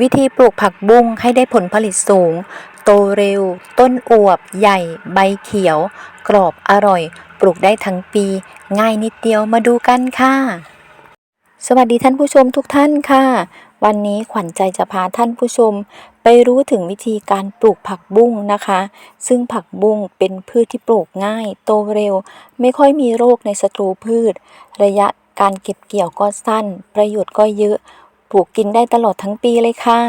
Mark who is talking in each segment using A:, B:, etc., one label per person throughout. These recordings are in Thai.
A: วิธีปลูกผักบุ้งให้ได้ผลผลิตสูง โตเร็ว ต้นอวบ ใหญ่ ใบเขียว กรอบอร่อย ปลูกได้ทั้งปี ง่ายนิดเดียวมาดูกันค่ะ สวัสดีท่านผู้ชมทุกท่านค่ะ วันนี้ขวัญใจจะพาท่านผู้ชม ไปรู้ถึงวิธีการปลูกผักบุ้งนะคะ ซึ่งผักบุ้งเป็นพืชที่ปลูกง่าย โตเร็ว ไม่ค่อยมีโรคในศัตรูพืช ระยะการเก็บเกี่ยวก็สั้น ประโยชน์ก็เยอะ ปลูกกินได้ตลอดทั้งปีเลยค่ะ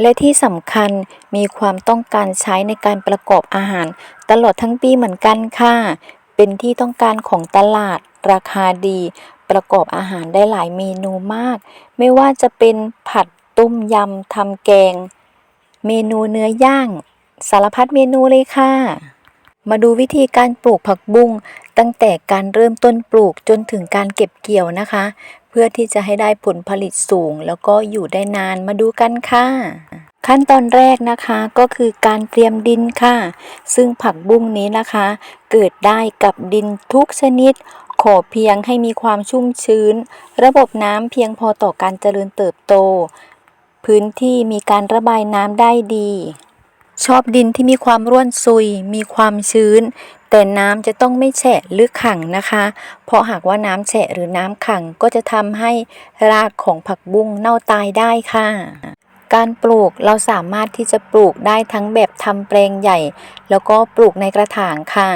A: และที่สำคัญมีความต้องการใช้ในการประกอบอาหาร ตลอดทั้งปีเหมือนกันค่ะ เป็นที่ต้องการของตลาดราคาดี ประกอบอาหารได้หลายเมนูมาก ไม่ว่าจะเป็นผัดต้มยำทำแกง เมนูเนื้อย่าง สารพัดเมนูเลยค่ะมาดูวิธีการปลูกผักบุ้งตั้งแต่การเริ่มต้นปลูกจนถึงการเก็บเกี่ยวนะคะ เพื่อที่จะให้ได้ผลผลิตสูง แล้วก็อยู่ได้นานมาดูกันค่ะ ขั้นตอนแรกนะคะก็คือการเตรียมดินค่ะ ซึ่งผักบุ้งนี้นะคะ เกิดได้กับดินทุกชนิด ขอเพียงให้มีความชุ่มชื้น ระบบน้ำเพียงพอต่อการเจริญเติบโต พื้นที่มีการระบายน้ำได้ดี ชอบดินที่มีความร่วนซุย มีความชื้น แต่น้ำจะต้องไม่แฉะหรือขังนะคะ เพราะหากว่าน้ำแฉะหรือน้ำขังก็จะทำให้รากของผักบุ้งเน่าตายได้ค่ะ การปลูกเราสามารถที่จะปลูกได้ทั้งแบบทำแปลงใหญ่ แล้วก็ปลูกในกระถางค่ะ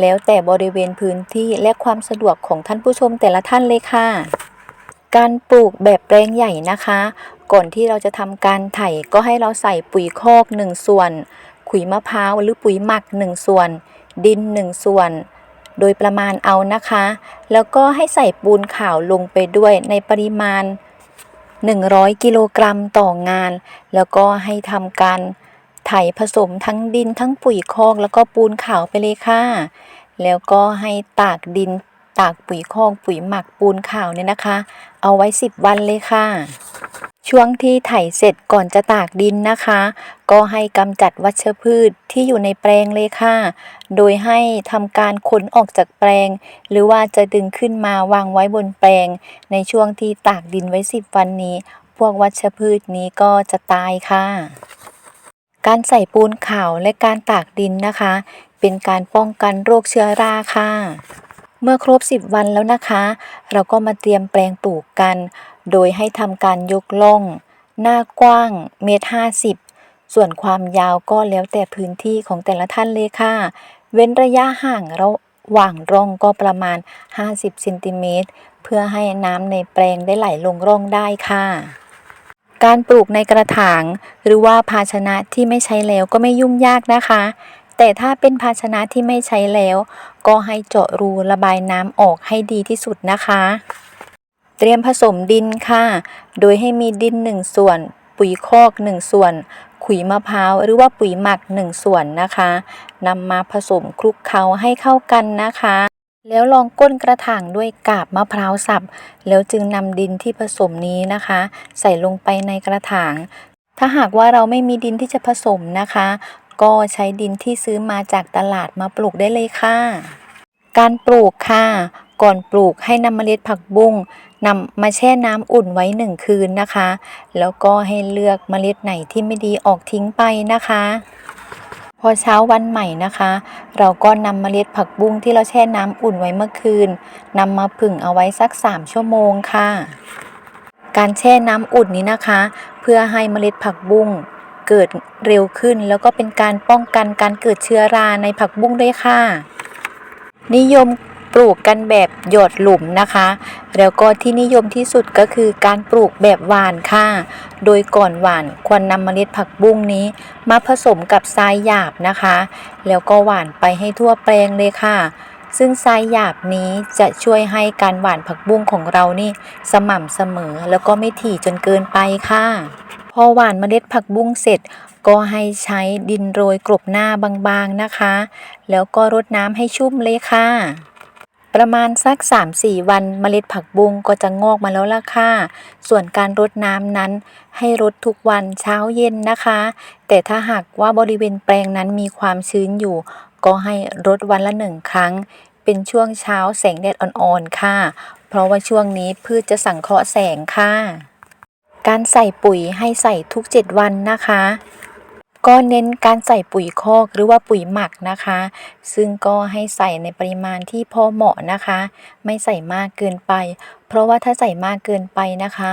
A: แล้วแต่บริเวณพื้นที่และความสะดวกของท่านผู้ชมแต่ละท่านเลยค่ะการปลูกแบบแปลงใหญ่นะคะ ก่อนที่เราจะทำการไถก็ให้เราใส่ปุ๋ยคอกหนึ่งส่วน ขุยมะพร้าวหรือปุ๋ยหมักหนึ่งส่วน ดินหนึ่งส่วน โดยประมาณเอานะคะ แล้วก็ให้ใส่ปูนขาวลงไปด้วยในปริมาณ 100 กิโลกรัมต่องาน แล้วก็ให้ทำการไถผสมทั้งดินทั้งปุ๋ยคอกแล้วก็ปูนขาวไปเลยค่ะ แล้วก็ให้ตากดินตากปุ๋ยคอกปุ๋ยหมักปูนขาวเนี่ยนะคะ เอาไว้ 10 วันเลยค่ะ ช่วงที่ไถเสร็จก่อนจะตากดินนะคะ ก็ให้กำจัดวัชพืชที่อยู่ในแปลงเลยค่ะ โดยให้ทำการขนออกจากแปลง หรือว่าจะดึงขึ้นมาวางไว้บนแปลง ในช่วงที่ตากดินไว้ 10 วันนี้ พวกวัชพืชนี้ก็จะตายค่ะ การใส่ปูนขาวและการตากดินนะคะ เป็นการป้องกันโรคเชื้อราค่ะ เมื่อครบ 10 วันแล้วนะคะ เราก็มาเตรียมแปลงปลูกกัน โดยให้ทำการยกล่อง หน้ากว้างเมตรห้าสิบส่วนความยาวก็แล้วแต่พื้นที่ของแต่ละท่านเลยค่ะ เว้นระยะห่างระหว่างร่องก็ประมาณ 50เซนติเมตรเพื่อให้น้ำในแปลงได้ไหลลงร่องได้ค่ะ การปลูกในกระถาง หรือว่าภาชนะที่ไม่ใช้แล้วก็ไม่ยุ่งยากนะคะ แต่ถ้าเป็นภาชนะที่ไม่ใช้แล้ว ก็ให้เจาะรูระบายน้ำออกให้ดีที่สุดนะคะ เตรียมผสมดินค่ะ โดยให้มีดิน 1 ส่วน ปุ๋ยคอก 1 ส่วน ขุยมะพร้าว หรือว่าปุ๋ยหมัก 1 ส่วนนะคะนำมาผสมคลุกเคล้าให้เข้ากันนะคะ แล้วลองก้นกระถางด้วยกาบมะพร้าวสับ แล้วจึงนำดินที่ผสมนี้นะคะ ใส่ลงไปในกระถาง ถ้าหากว่าเราไม่มีดินที่จะผสมนะคะ ก็ใช้ดินที่ซื้อมาจากตลาดมาปลูกได้เลยค่ะ การปลูกค่ะ ก่อนปลูกให้นำเมล็ดผักบุ้ง นำมาแช่น้ำอุ่นไว้หนึ่งคืนนะคะ แล้วก็ให้เลือกเมล็ดไหนที่ไม่ดีออกทิ้งไปนะคะ พอเช้าวันใหม่นะคะ เราก็นำเมล็ดผักบุ้งที่เราแช่น้ำอุ่นไว้เมื่อคืนนำมาผึ่งเอาไว้สัก 3 ชั่วโมงค่ะ การแช่น้ำอุ่นนี้นะคะ เพื่อให้เมล็ดผักบุ้งเกิดเร็วขึ้น แล้วก็เป็นการป้องกันการเกิดเชื้อราในผักบุ้งด้วยค่ะ นิยม ปลูกกันแบบหยอดหลุมนะคะ แล้วก็ที่นิยมที่สุดก็คือการปลูกแบบหวานค่ะ โดยก่อนหวานควรนำเมล็ดผักบุ้งนี้มาผสมกับทรายหยาบนะคะ แล้วก็หวานไปให้ทั่วแปลงเลยค่ะซึ่งทรายหยาบนี้จะช่วยให้การหว่านผักบุ้งของเรานี่สม่ำเสมอแล้วก็ไม่ถี่จนเกินไปค่ะ พอหว่านเมล็ดผักบุ้งเสร็จ ก็ให้ใช้ดินโรยกลบหน้าบางๆนะคะ แล้วก็รดน้ำให้ชุ่มเลยค่ะ ประมาณสัก 3-4 วันเมล็ดผักบุ้งก็จะงอกมาแล้วล่ะค่ะ ส่วนการรดน้ำนั้น ให้รดทุกวันเช้าเย็นนะคะ แต่ถ้าหากว่าบริเวณแปลงนั้นมีความชื้นอยู่ ก็ให้รดวันละหนึ่งครั้ง เป็นช่วงเช้าแสงแดดอ่อนๆค่ะ เพราะว่าช่วงนี้พืชจะสังเคราะห์แสงค่ะ การใส่ปุ๋ยให้ใส่ทุก 7 วันนะคะ ก็เน้นการใส่ปุ๋ยคอกหรือว่าปุ๋ยหมักนะคะ ซึ่งก็ให้ใส่ในปริมาณที่พอเหมาะนะคะ ไม่ใส่มากเกินไป เพราะว่าถ้าใส่มากเกินไปนะคะ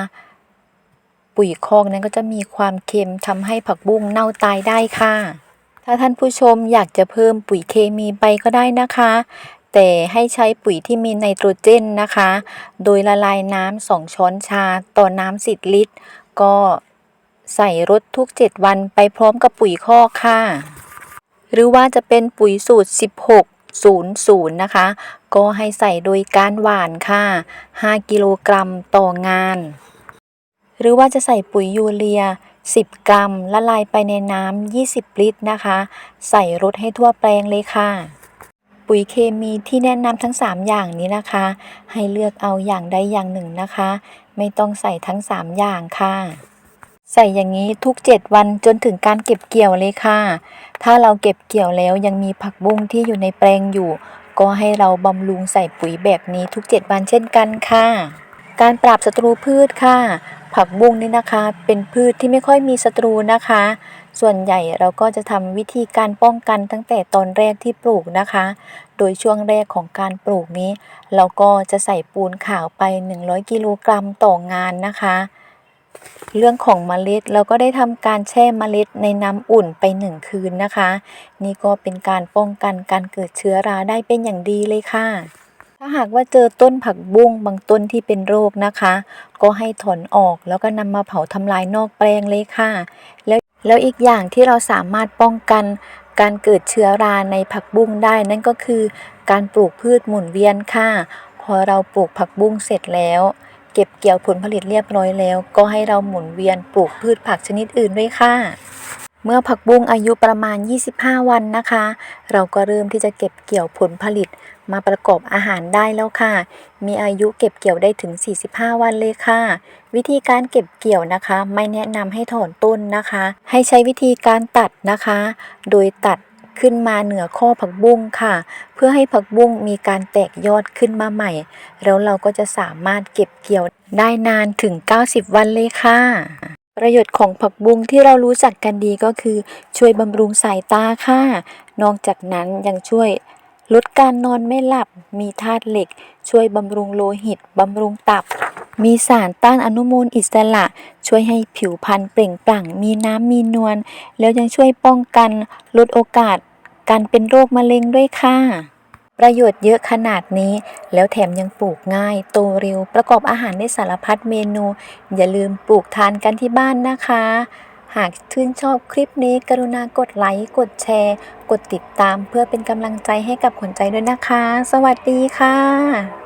A: ปุ๋ยคอกนั้นก็จะมีความเค็มทำให้ผักบุ้งเน่าตายได้ค่ะ ถ้าท่านผู้ชมอยากจะเพิ่มปุ๋ยเคมีไปก็ได้นะคะ แต่ให้ใช้ปุ๋ยที่มีไนโตรเจนนะคะ โดยละลายน้ำ2ช้อนชาต่อน้ำ10ลิตร ก็ ใส่รดทุก 7 วันไปพร้อมกับปุ๋ยคอกค่ะ หรือว่าจะเป็นปุ๋ยสูตร 1600 นะคะ ก็ให้ใส่โดยการหว่านค่ะ 5 กิโลกรัมต่องาน หรือว่าจะใส่ปุ๋ยยูเรีย 10 กรัมละลายไปในน้ำ 20 ลิตรนะคะ ใส่รดให้ทั่วแปลงเลยค่ะปุ๋ยเคมีที่แนะนำทั้ง 3 อย่างนี้นะคะ ให้เลือกเอาอย่างใดอย่างหนึ่งนะคะ ไม่ต้องใส่ทั้ง 3 อย่างค่ะ ใส่อย่างนี้ทุก 7 วันจนถึงการเก็บเกี่ยวเลยค่ะ ถ้าเราเก็บเกี่ยวแล้วยังมีผักบุ้งที่อยู่ในแปลงอยู่ ก็ให้เราบำรุงใส่ปุ๋ยแบบนี้ทุก 7 วันเช่นกันค่ะ การปราบศัตรูพืชค่ะ ผักบุ้งนี่นะคะ เป็นพืชที่ไม่ค่อยมีศัตรูนะคะ ส่วนใหญ่เราก็จะทำวิธีการป้องกันตั้งแต่ตอนแรกที่ปลูกนะคะ โดยช่วงแรกของการปลูกนี้ เราก็จะใส่ปูนขาวไป 100 กิโลกรัมต่องานนะคะ เรื่องของเมล็ดเราก็ได้ทำการแช่เมล็ดในน้ำอุ่นไปหนึ่งคืนนะคะ นี่ก็เป็นการป้องกันการเกิดเชื้อราได้เป็นอย่างดีเลยค่ะ ถ้าหากว่าเจอต้นผักบุ้งบางต้นที่เป็นโรคนะคะ ก็ให้ถอนออกแล้วก็นำมาเผาทำลายนอกแปลงเลยค่ะ แล้วแล้วอีกอย่างที่เราสามารถป้องกันการเกิดเชื้อราในผักบุ้งได้นั่นก็คือ การปลูกพืชหมุนเวียนค่ะ พอเราปลูกผักบุ้งเสร็จแล้ว เก็บเกี่ยวผลผลิตเรียบร้อยแล้ว ก็ให้เราหมุนเวียนปลูกพืชผักชนิดอื่นด้วยค่ะ เมื่อผักบุ้งอายุประมาณ 25 วันนะคะ เราก็เริ่มที่จะเก็บเกี่ยวผลผลิตมาประกอบอาหารได้แล้วค่ะ มีอายุเก็บเกี่ยวได้ถึง 45 วันเลยค่ะ วิธีการเก็บเกี่ยวนะคะ ไม่แนะนำให้ถอนต้นนะคะ ให้ใช้วิธีการตัดนะคะ โดยตัด ขึ้นมาเหนือข้อผักบุ้งค่ะ เพื่อให้ผักบุ้งมีการแตกยอดขึ้นมาใหม่ แล้วเราก็จะสามารถเก็บเกี่ยวได้นานถึง 90 วันเลยค่ะประโยชน์ของผักบุ้งที่เรารู้จักกันดีก็คือ ช่วยบำรุงสายตาค่ะ นอกจากนั้นยังช่วยลดการนอนไม่หลับ มีธาตุเหล็ก ช่วยบำรุงโลหิต บำรุงตับ มีสารต้านอนุมูลอิสระ ช่วยให้ผิวพรรณเปล่งปลั่ง มีน้ำมีนวล แล้วยังช่วยป้องกันลดโอกาส การเป็นโรคมะเร็งด้วยค่ะ ประโยชน์เยอะขนาดนี้ แล้วแถมยังปลูกง่าย โตเร็ว ประกอบอาหารได้สารพัดเมนู อย่าลืมปลูกทานกันที่บ้านนะคะ หากชื่นชอบคลิปนี้ กรุณากดไลค์ กดแชร์ กดติดตามเพื่อเป็นกำลังใจให้กับขวัญใจด้วยนะคะ สวัสดีค่ะ